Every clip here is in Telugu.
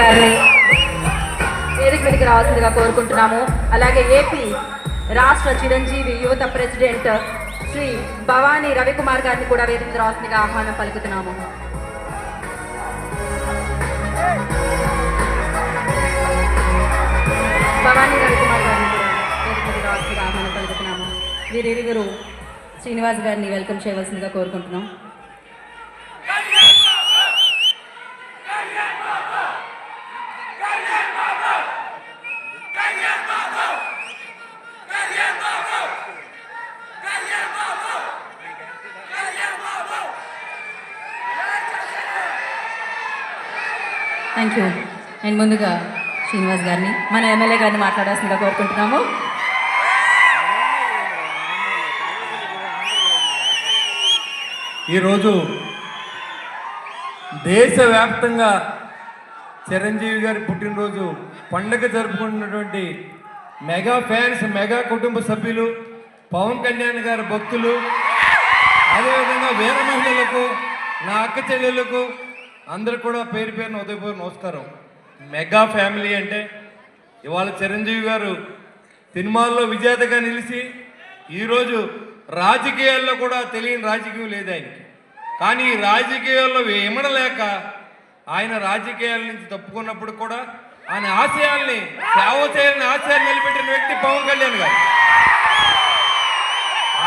గారిని వేదిక మీదకి రావాల్సిందిగా కోరుకుంటున్నాము. అలాగే ఏపీ రాష్ట్ర చిరంజీవి యువత ప్రెసిడెంట్ శ్రీ భవానీ రవికుమార్ గారిని కూడా వేదిక మీద రావాల్సిందిగా ఆహ్వానం పలుకుతున్నాము. భవానీ రవికుమార్ గారిని కూడా వేదిక మీద రావాల్సిందిగా ఆహ్వానం పలుకుతున్నాము. వీరిరువురు శ్రీనివాస్ గారిని వెల్కమ్ చేయవలసిందిగా కోరుకుంటున్నాం. థ్యాంక్ యూ అండ్ ముందుగా శ్రీనివాస్ గారిని మన ఎమ్మెల్యే గారిని మాట్లాడాల్సిందిగా కోరుకుంటున్నాము. ఈరోజు దేశవ్యాప్తంగా చిరంజీవి గారి పుట్టినరోజు పండగ జరుపుకుంటున్నటువంటి మెగా ఫ్యాన్స్ మెగా కుటుంబ సభ్యులు పవన్ కళ్యాణ్ గారి భక్తులు అదేవిధంగా వీర మహిళలకు నా అక్క చెల్లెళ్ళకు అందరు కూడా పేరు పేరున ఉదయపూర్ నమస్కారం. మెగా ఫ్యామిలీ అంటే ఇవాళ చిరంజీవి గారు సినిమాల్లో విజేతగా నిలిచి ఈరోజు రాజకీయాల్లో కూడా తెలియని రాజకీయం లేదు ఆయనకి. కానీ రాజకీయాల్లో ఇమడలేక ఆయన రాజకీయాల నుంచి తప్పుకున్నప్పుడు కూడా ఆయన ఆశయాల్ని సేవ చేయాలని ఆశయాన్ని నిలబెట్టిన వ్యక్తి పవన్ కళ్యాణ్ గారు.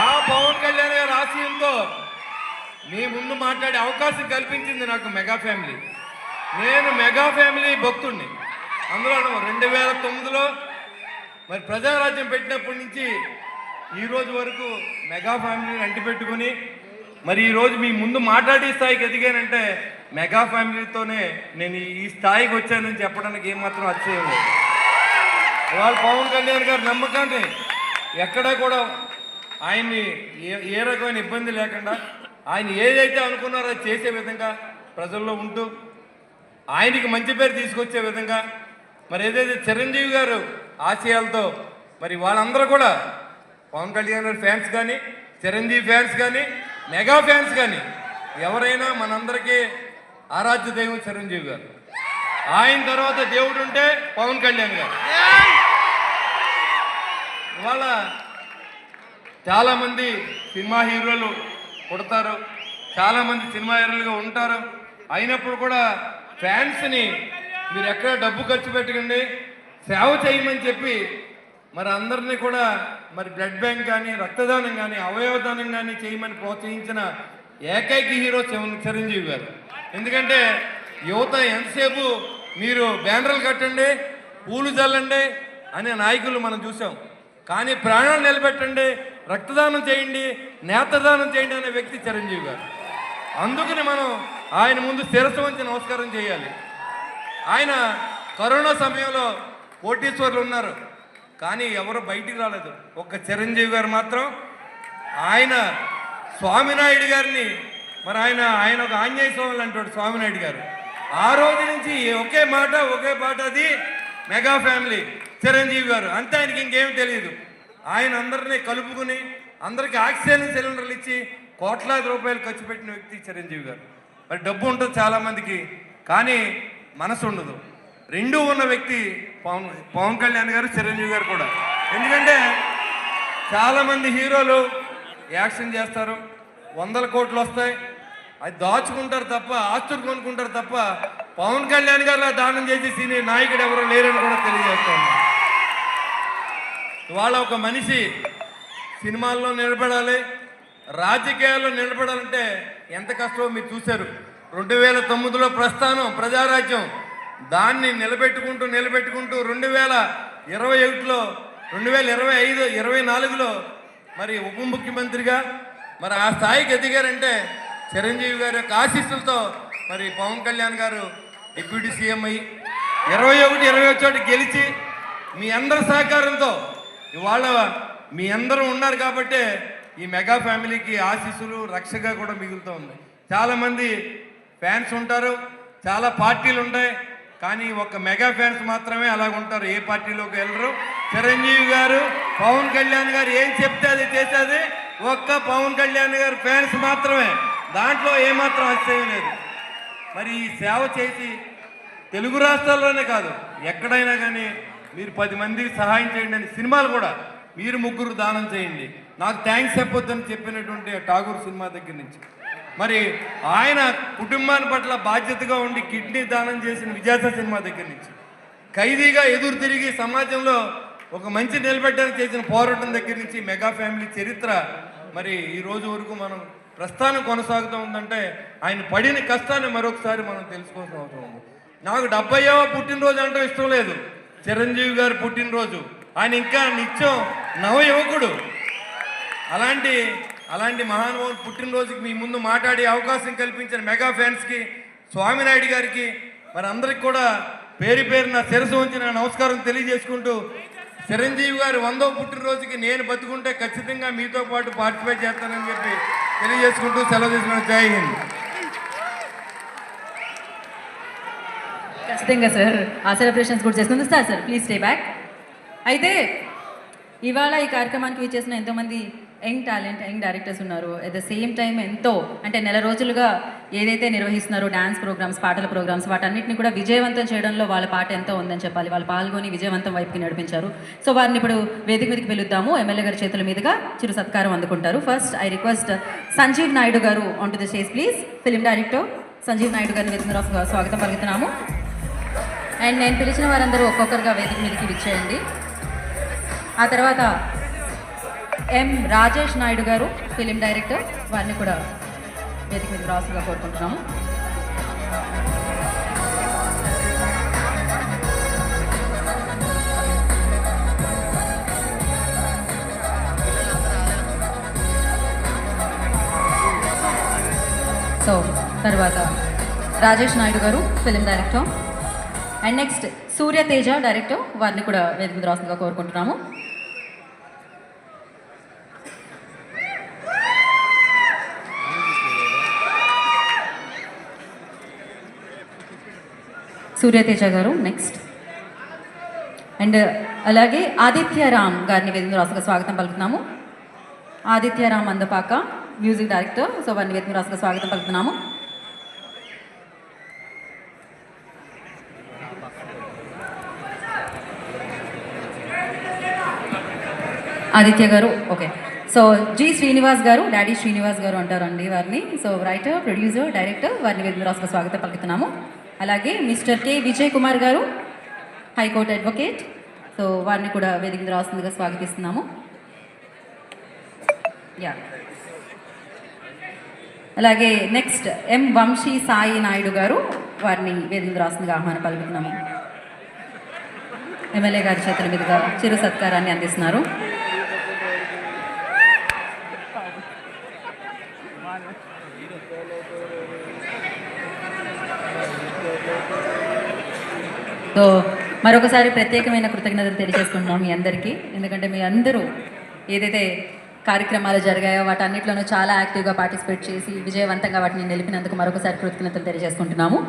ఆ పవన్ కళ్యాణ్ గారి ఆశయంతో మీ ముందు మాట్లాడే అవకాశం కల్పించింది నాకు మెగా ఫ్యామిలీ. నేను మెగా ఫ్యామిలీ భక్తుడిని అందులో రెండు వేల తొమ్మిదిలో మరి ప్రజారాజ్యం పెట్టినప్పటి నుంచి ఈరోజు వరకు మెగా ఫ్యామిలీని అంటిపెట్టుకుని మరి ఈరోజు మీ ముందు మాట్లాడే స్థాయికి ఎదిగానంటే మెగా ఫ్యామిలీతోనే నేను ఈ- స్థాయికి వచ్చానని చెప్పడానికి ఏమాత్రం అతిశయం లేదు. ఇవాళ పవన్ కళ్యాణ్ గారి నమ్మకాన్ని ఎక్కడా కూడా ఆయన్ని ఏ ఏ రకమైన ఇబ్బంది లేకుండా ఆయన ఏదైతే అనుకున్నారో చేసే విధంగా ప్రజల్లో ఉంటూ ఆయనకి మంచి పేరు తీసుకొచ్చే విధంగా మరి ఏదైతే చిరంజీవి గారు ఆశయాలతో మరి వాళ్ళందరూ కూడా పవన్ కళ్యాణ్ గారి ఫ్యాన్స్ కానీ చిరంజీవి ఫ్యాన్స్ కానీ మెగా ఫ్యాన్స్ కానీ ఎవరైనా మనందరికీ ఆరాధ్య దైవం చిరంజీవి గారు. ఆయన తర్వాత దేవుడు ఉంటే పవన్ కళ్యాణ్ గారు. ఇవాళ చాలామంది సినిమా హీరోలు కొడతారు చాలామంది సినిమా హీరోలుగా ఉంటారు. అయినప్పుడు కూడా ఫ్యాన్స్ని మీరు ఎక్కడ డబ్బు ఖర్చు పెట్టకండి సేవ చేయమని చెప్పి మరి అందరినీ కూడా మరి బ్లడ్ బ్యాంక్ కానీ రక్తదానం కానీ అవయవదానం కానీ చేయమని ప్రోత్సహించిన ఏకైక హీరో చిరంజీవి గారు. ఎందుకంటే యువత ఎంతసేపు మీరు బ్యానర్లు కట్టండి పూలు చల్లండి అనే నాయకులు మనం చూసాం. కానీ ప్రాణాలు నిలబెట్టండి రక్తదానం చేయండి నేత్రదానం చేయండి అనే వ్యక్తి చిరంజీవి గారు. అందుకని మనం ఆయన ముందు శిరస్సు వంచి నమస్కారం చేయాలి. ఆయన కరోనా సమయంలో కోటీశ్వర్లు ఉన్నారు. కానీ ఎవరు బయటికి రాలేదు. ఒక్క చిరంజీవి గారు మాత్రం ఆయన స్వామినాయుడు గారిని మరి ఆయన ఆయన ఒక ఆంజనేయ స్వామి అంటాడు స్వామినాయుడు గారు. ఆ రోజు నుంచి ఒకే మాట ఒకే పాట అది మెగా ఫ్యామిలీ చిరంజీవి గారు. అంతే ఆయనకి ఇంకేం తెలియదు ఆయన అందరినీ కలుపుకుని అందరికి ఆక్సిజన్ సిలిండర్లు ఇచ్చి కోట్లాది రూపాయలు ఖర్చు పెట్టిన వ్యక్తి చిరంజీవి గారు. మరి డబ్బు ఉంటుంది చాలామందికి కానీ మనసు ఉండదు. రెండూ ఉన్న వ్యక్తి పవన్ పవన్ కళ్యాణ్ గారు చిరంజీవి గారు కూడా. ఎందుకంటే చాలామంది హీరోలు యాక్షన్ చేస్తారు వందల కోట్లు వస్తాయి. అది దాచుకుంటారు తప్ప ఆస్తులు కొనుక్కుంటారు తప్ప పవన్ కళ్యాణ్ గారు దానం చేసి సీనియర్ నాయకుడు ఎవరో లేరని కూడా తెలియజేస్తాను ఇవాళ ఒక మనిషి సినిమాల్లో నిలబడాలి రాజకీయాల్లో నిలబడాలంటే ఎంత కష్టమో మీరు చూశారు. రెండు వేల తొమ్మిదిలో ప్రస్థానం ప్రజారాజ్యం. దాన్ని నిలబెట్టుకుంటూ నిలబెట్టుకుంటూ రెండు వేల ఇరవై ఒకటిలో రెండు వేల ఇరవై ఐదు ఇరవై నాలుగులో మరి ఉప ముఖ్యమంత్రిగా మరి ఆ స్థాయికి ఎదిగారంటే చిరంజీవి గారి యొక్క ఆశీస్సులతో మరి పవన్ కళ్యాణ్ గారు డిప్యూటీ సీఎం అయ్యి ఇరవై ఒకటి ఇరవై ఒకటి గెలిచి మీ అందరి సహకారంతో ఇవాళ మీ అందరూ ఉన్నారు కాబట్టే ఈ మెగా ఫ్యామిలీకి ఆశీస్సులు రక్షగా కూడా మిగులుతూ ఉంది. చాలామంది ఫ్యాన్స్ ఉంటారు చాలా పార్టీలు ఉంటాయి కానీ ఒక మెగా ఫ్యాన్స్ మాత్రమే అలాగ ఉంటారు. ఏ పార్టీలోకి వెళ్ళరు. చిరంజీవి గారు పవన్ కళ్యాణ్ గారు ఏం చెప్తే అది చేసేది? ఒక్క పవన్ కళ్యాణ్ గారు ఫ్యాన్స్ మాత్రమే. దాంట్లో ఏమాత్రం అతిశయం లేదు. మరి ఈ సేవ చేసి తెలుగు రాష్ట్రాల్లోనే కాదు ఎక్కడైనా కానీ మీరు పది మందికి సహాయం చేయండి అని సినిమాలు కూడా మీరు ముగ్గురు దానం చేయండి. నాకు థ్యాంక్స్ చెప్పొద్దని చెప్పినటువంటి ఠాగూర్ సినిమా దగ్గర నుంచి. మరి ఆయన కుటుంబాన్ని పట్ల బాధ్యతగా ఉండి కిడ్నీ దానం చేసిన విజేత సినిమా దగ్గర నుంచి. ఖైదీగా ఎదురు తిరిగి సమాజంలో ఒక మంచి నిలబెట్టడానికి చేసిన పోరాటం దగ్గర నుంచి మెగా ఫ్యామిలీ చరిత్ర. మరి ఈ రోజు వరకు మనం ప్రస్థానం కొనసాగుతూ ఉందంటే ఆయన పడిన కష్టాన్ని మరొకసారి మనం తెలుసుకోవాల్సిన అవసరం ఉంది. నాకు డెబ్బైవ పుట్టినరోజు అంటే ఇష్టం లేదు. చిరంజీవి గారు పుట్టినరోజు. ఆయన ఇంకా నిత్యం నవయువకుడు. అలాంటి అలాంటి మహానుభావులు పుట్టినరోజుకి మీ ముందు మాట్లాడే అవకాశం కల్పించిన మెగా ఫ్యాన్స్కి స్వామినాయుడు గారికి మరి అందరికి కూడా పేరు పేరున శిరసు ఉంచిన నమస్కారం తెలియజేసుకుంటూ చిరంజీవి గారి వందో పుట్టినరోజుకి నేను బతుకుంటే ఖచ్చితంగా మీతో పాటు పార్టిసిపేట్ చేస్తానని చెప్పి తెలియజేసుకుంటూ సెలవు తీసుకున్న జై హింద్. ఖచ్చితంగా సార్ ఆ సెలబ్రేషన్స్ కూడా చేస్తుంది sir sir please stay back అయితే ఇవాళ ఈ కార్యక్రమానికి వచ్చేసిన ఎంతోమంది యంగ్ టాలెంట్ యంగ్ డైరెక్టర్స్ ఉన్నారు. అట్ ద సేమ్ టైం ఎంతో అంటే నెల రోజులుగా ఏదైతే నిర్వహిస్తున్నారో డ్యాన్స్ ప్రోగ్రామ్స్ పాటల ప్రోగ్రామ్స్ వాటన్నిటిని కూడా విజయవంతం చేయడంలో వాళ్ళ పాట ఎంతో ఉందని చెప్పాలి. వాళ్ళు పాల్గొని విజయవంతం వైపుకి నడిపించారు. సో వారిని ఇప్పుడు వేదిక మీదకి పిలుద్దాము. ఎమ్మెల్యే గారి చేతుల మీదుగా చిరు సత్కారం అందుకుంటారు. First I request Sanjeev Naidu garu on to the stage please film director Sanjeev Naidu గారిని వేదిక స్వాగతం పలుకుతున్నాము. అండ్ నేను పిలిచిన వారందరూ ఒక్కొక్కరుగా వేదిక మీదకి విచ్చేయండి. ఆ తర్వాత ఎం రాజేష్ నాయుడు గారు ఫిలిం డైరెక్టర్ వారిని కూడా వేదిక మీద రాసుగా కోరుకుంటున్నాము. సో తర్వాత Rajesh Naidu garu film director. And next Suryateja director వారిని కూడా వేదిక మీద రాసిందిగా కోరుకుంటున్నాము. సూర్యతేజ గారు నెక్స్ట్ అండ్ అలాగే ఆదిత్య రామ్ గారిని వేదిక రాసుగా స్వాగతం పలుకుతున్నాము. Aditya Ram Andapaka music director so వారిని వేదిక రాసుగా స్వాగతం పలుకుతున్నాము. ఆదిత్య గారు ఓకే. సో జి శ్రీనివాస్ గారు డాడీ శ్రీనివాస్ గారు అంటారండి వారిని. సో రైటర్ ప్రొడ్యూసర్ డైరెక్టర్ వారిని వేదిక స్వాగతం పలుకుతున్నాము. అలాగే మిస్టర్ కె విజయ్ కుమార్ గారు హైకోర్టు అడ్వకేట్. సో వారిని కూడా వేదిక రాస్తుందిగా స్వాగతిస్తున్నాము. యా. అలాగే నెక్స్ట్ ఎం వంశీ సాయి నాయుడు గారు వారిని వేదిక మీద రాస్తుందిగా ఆహ్వానం పలుకుతున్నాము. ఎమ్మెల్యే గారి చేతుల మీదుగా చిరు సత్కారాన్ని అందిస్తున్నారు. సో మరొకసారి ప్రత్యేకమైన కృతజ్ఞతలు తెలియజేసుకుంటున్నాం మీ అందరికీ. ఎందుకంటే మీ అందరూ ఏదైతే కార్యక్రమాలు జరిగాయో వాటన్నిటిలోనూ చాలా యాక్టివ్గా పార్టిసిపేట్ చేసి విజయవంతంగా వాటిని నిలిపినందుకు మరొకసారి కృతజ్ఞతలు తెలియజేసుకుంటున్నాము.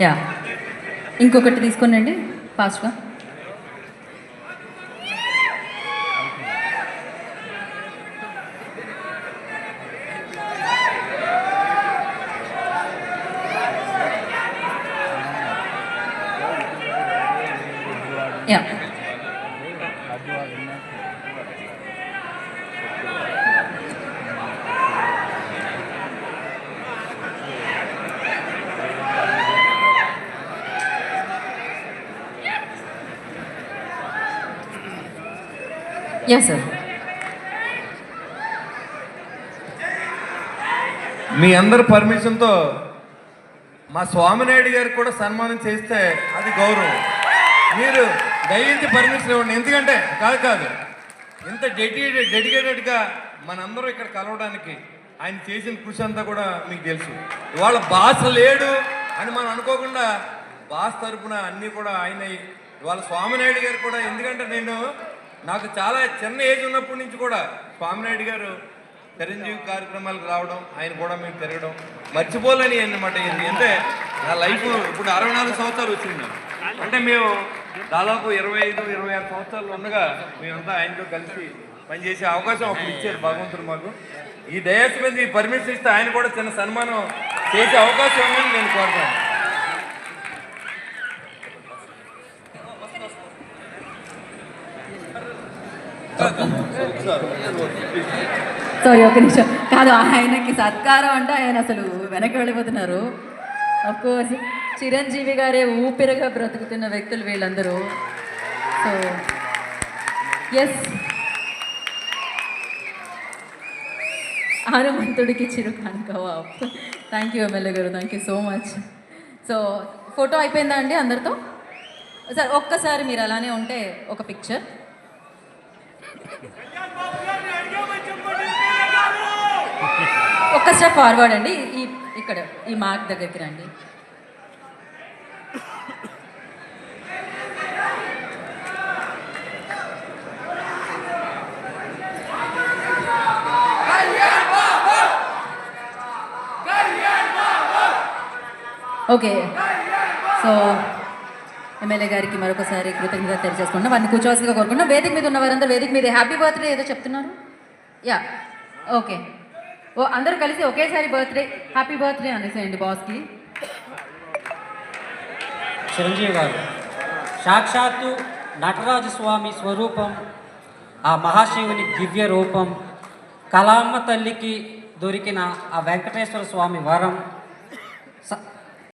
యా. ఇంకొకటి తీసుకోండి ఫాస్ట్గా యా యా సార్ మీ అందరి పర్మిషన్తో మా స్వామినాయుడు గారు కూడా సన్మానం చేస్తే అది గౌరవం. మీరు దయించి పర్మిషన్ ఇవ్వండి. ఎందుకంటే కాదు కాదు. ఇంత డెడికేటెడ్ డెడికేటెడ్గా మనందరం ఇక్కడ కలవడానికి ఆయన చేసిన కృషి అంతా కూడా మీకు తెలుసు. ఇవాళ భాష లేడు అని మనం అనుకోకుండా భాష తరపున అన్నీ కూడా ఆయన. ఇవాళ స్వామినాయుడు గారు కూడా ఎందుకంటే నేను నాకు చాలా చిన్న ఏజ్ ఉన్నప్పటి నుంచి కూడా స్వామినాయుడు గారు చిరంజీవి కార్యక్రమాలకు రావడం ఆయన కూడా మేము తిరగడం మర్చిపోలేని అన్నమాట అంటే నా లైఫ్ ఇప్పుడు అరవై నాలుగు సంవత్సరాలు వచ్చింది అంటే మేము దాదాపు ఇరవై ఐదు ఇరవై ఆరు సంవత్సరాలు ఉండగా మేమంతా ఆయనతో కలిసి పనిచేసే అవకాశం అప్పుడు ఇచ్చారు భగవంతుడు మాకు. ఈ డయస్ మీద మీ పర్మిషన్ ఇస్తే ఆయన కూడా చిన్న సన్మానం చేసే అవకాశం ఉందని నేను కోరుతాను సారీ ఒక నిమిషం. కాదు ఆయనకి సత్కారం అంటే ఆయన అసలు వెనక్కి వెళ్ళిపోతున్నారు. కోర్స్ చిరంజీవి గారే ఊపిరిగా బ్రతుకుతున్న వ్యక్తులు వీళ్ళందరూ. సో ఎస్ హనుమంతుడికి చిరు కానుకవా thank you MLA garu. Thank you so much so photo అయిపోయిందా అండి అందరితో? సార్ ఒక్కసారి మీరు అలానే ఉంటే ఒక పిక్చర్ ఒక్క స్టెప్ ఫార్వర్డ్ అండి. ఈ ఇక్కడ ఈ మార్క్ దగ్గరికి రండి. ఓకే సో ఎమ్మెల్యే గారికి మరొకసారి కృతజ్ఞత తెలియజేసుకుంటున్నాం. వారిని కూర్చోవాల్సిందిగా కోరుకుంటున్నాం. వేదిక మీద ఉన్న వారందరూ వేదిక మీద హ్యాపీ బర్త్డే ఏదో చెప్తున్నారు? యా ఓకే ఓ అందరూ కలిసి ఒకేసారి బర్త్డే హ్యాపీ బర్త్డే అనేసేయండి బాస్కి చిరంజీవి గారు సాక్షాత్తు నటరాజు స్వామి స్వరూపం ఆ మహాశివుని దివ్య రూపం కళామ్మ తల్లికి దొరికిన ఆ వెంకటేశ్వర స్వామి వరం